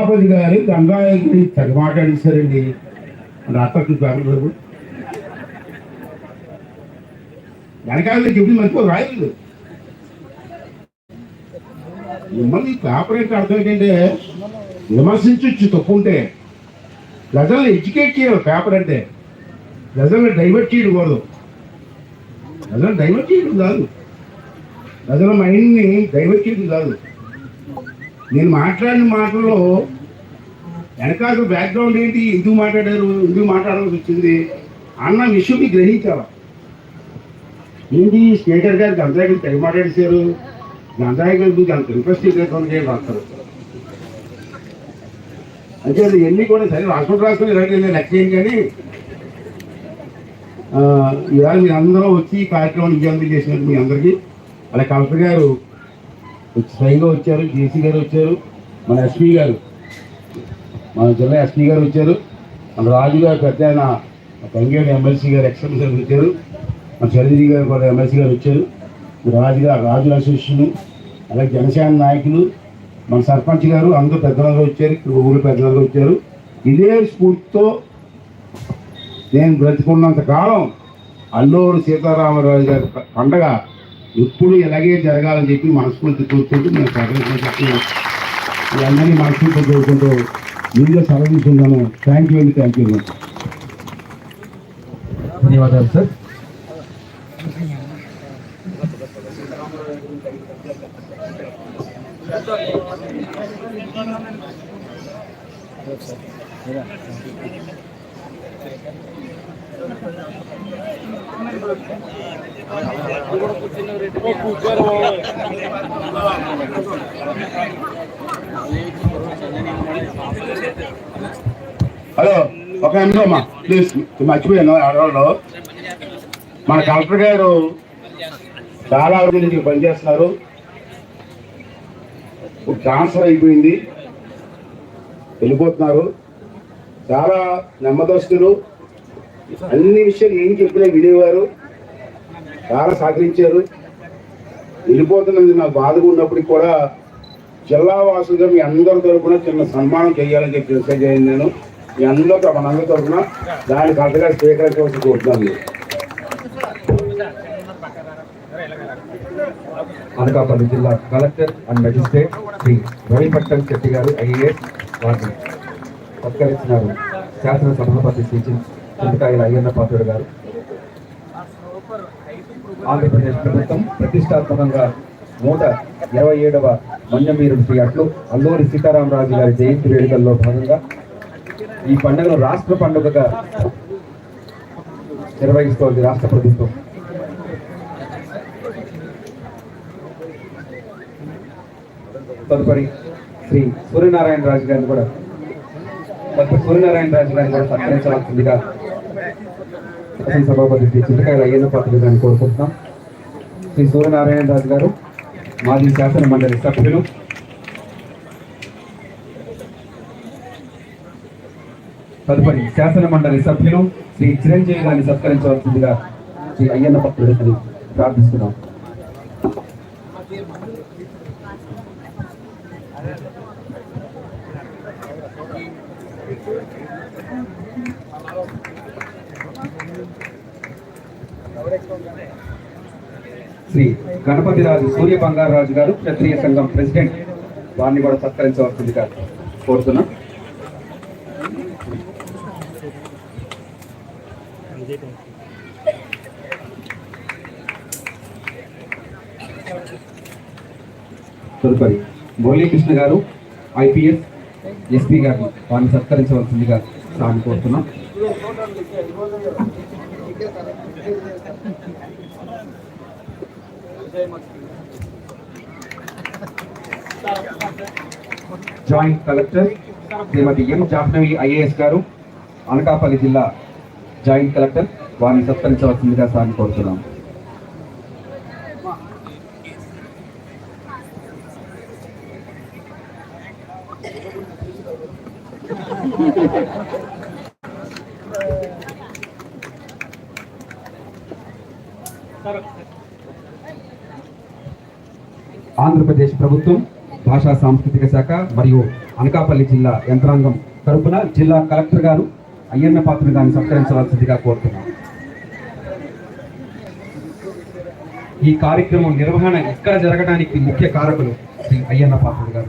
సభాపతి గారు గంగాయకుడి తెగ మాట్లాడేశారండి రాత్రి పేపర్ వెనకాల చెప్పి మంచిగా రాయలేదు. మిమ్మల్ని పేపర్ ఏంటి అర్థం ఏంటంటే విమర్శించవచ్చు తప్పు ఉంటే. ప్రజల్ని ఎడ్యుకేట్ చేయాలి పేపర్ అంటే. ప్రజల్ని డైవర్ట్ చేయడం కూడదు ప్రజలను డైవర్ట్ చేయడం కాదు. ప్రజల మైండ్ని డైవర్ట్ చేయడం కాదు. నేను మాట్లాడిన మాటల్లో వెనకాల బ్యాక్గ్రౌండ్ ఏంటి? ఎందుకు మాట్లాడారు? ఎందుకు మాట్లాడాల్సి వచ్చింది? అన్న విషయం మీకు గ్రహించాలి? ఏంటి? స్పీకర్ గారు గంధాయి తెగ మాట్లాడేశారు. గంధాయి మీకు అంత ఇంట్రెస్ట్ లేకుండా రాస్తారు అంటే అది ఎన్ని కూడా సరే రాసుకుంటూ రాసుకుని ఇలాంటి లెక్క చేయండి కానీ ఆ, ఇవాళ మీరు అందరూ వచ్చి ఈ కార్యక్రమాన్ని విజయవంతం చేసినట్టు మీ అందరికీ అలా కలెక్టర్ గారు స్వయంగా వచ్చారు జేసీ గారు వచ్చారు మన ఎస్పీ గారు. మన జిల్లా ఎస్పీ గారు వచ్చారు. మన రాజు గారు పెద్ద ఆయన తంగేడు ఎమ్మెల్సీ గారు ఎక్స్ఎమ్సీ గారు వచ్చారు. మన చంద్రజీ గారు కూడా ఎమ్మెల్సీ గారు వచ్చారు. రాజు గారు రాజుల అసోసియేషన్ అలాగే జనసేన నాయకులు మన సర్పంచ్ గారు అందరూ పెద్దలందరూ వచ్చారు ఇక్కడ ఊరు పెద్దలందరూ వచ్చారు. ఇదే స్ఫూర్తితో నేను బ్రతుకున్నంత కాలం అల్లూరు సీతారామరాజు గారి పండగ ఎప్పుడు ఎలాగే జరగాలని చెప్పి మనస్ఫూర్తి కోరుకుంటూ నేను సర్వీస్ చెప్పి మీ అందరినీ మనస్ఫూర్తి కోరుకుంటూ మీడియా సెలవు థ్యాంక్ యూ అండి థ్యాంక్ యూ ధన్యవాదాలు సార్ హలో ఒక నిమిషం ప్లీజ్ మర్చిపోయాను ఆడవాళ్ళు. మన కలెక్టర్ గారు చాలా రోజుల నుంచి పనిచేస్తున్నారు ఇప్పుడు ట్రాన్స్ఫర్ అయిపోయింది. వెళ్ళిపోతున్నారు. చాలా నెమ్మదస్తులు అన్ని విషయాలు ఏం చెప్పినా వినేవారు చాలా సహకరించారు. వెళ్ళిపోతున్నది నాకు బాధగా ఉన్నప్పటికి కూడా జిల్లా వాసులుగా మీ అందరి తరపున చిన్న సన్మానం చేయాలని చెప్పి మెసేజ్ అయింది నేను. మీ అందరితో మనందరి తరపున దానికి అంతగా స్వీకరించవలసి కోరుతున్నాను అనకాపల్లి జిల్లా collector and magistrate Shri Ravipattam Shetty గారు ఐఏఎస్ వారిని సత్కరించినారు శాసన సభాపతి శ్రీ చింతకాయల అయ్యన్న పాత్రుడు గారు. ఆంధ్రప్రదేశ్ ప్రభుత్వం ప్రతిష్టాత్మకంగా నూట ఇరవై ఏడవ మంజమీరు శ్రీ అట్లు అల్లూరి సీతారామరాజు గారి జయంతి వేడుకల్లో భాగంగా ఈ పండుగను రాష్ట్ర పండుగగా నిర్వహిస్తోంది రాష్ట్ర ప్రభుత్వం. తదుపరి శ్రీ సూర్యనారాయణ రాజు గారిని కూడా తదుపరి సూర్యనారాయణ రాజు గారిని కూడా సత్కరించవలసిందిగా శాసన సభాపతి శ్రీ చింతకాయల అయ్యన్న పాత్ర గారిని కోరుకుంటున్నాం. శ్రీ సూర్యనారాయణ రాజు గారు మాజీ శాసన మండలి సభ్యులు. తదుపరి శాసన మండలి సభ్యులు శ్రీ చిరంజీవి గారిని సత్కరించవలసిందిగా శ్రీ అయ్యన్న పత్రుడిని ప్రార్థిస్తున్నాం. శ్రీ గణపతిరాజు సూర్య బంగారరాజు గారు క్షత్రియ సంఘం ప్రెసిడెంట్. వారిని కూడా సత్కరించవలసిందిగా కోరుతున్నాం. తదుపరి మురళీకృష్ణ గారు ఐపీఎస్ ఎస్పీ గారిని వారిని సత్కరించవలసిందిగా సాగు కోరుతున్నాం joint collector Shrimati M Jahnavi IAS గారు అనకాపల్లి జిల్లా జాయింట్ కలెక్టర్ వారిని సత్కరించవలసిందిగా సాగి కోరుతున్నాం. ఆంధ్రప్రదేశ్ ప్రభుత్వం భాషా సాంస్కృతిక శాఖ మరియు అనకాపల్లి జిల్లా యంత్రాంగం తరపున జిల్లా కలెక్టర్ గారు అయ్యన్న పాత్ర దాన్ని సత్కరించవలసిందిగా కోరుతున్నాం. ఈ కార్యక్రమం నిర్వహణ ఎక్కడ జరగడానికి ముఖ్య కారకులు శ్రీ అయ్యన్న పాత్ర గారు.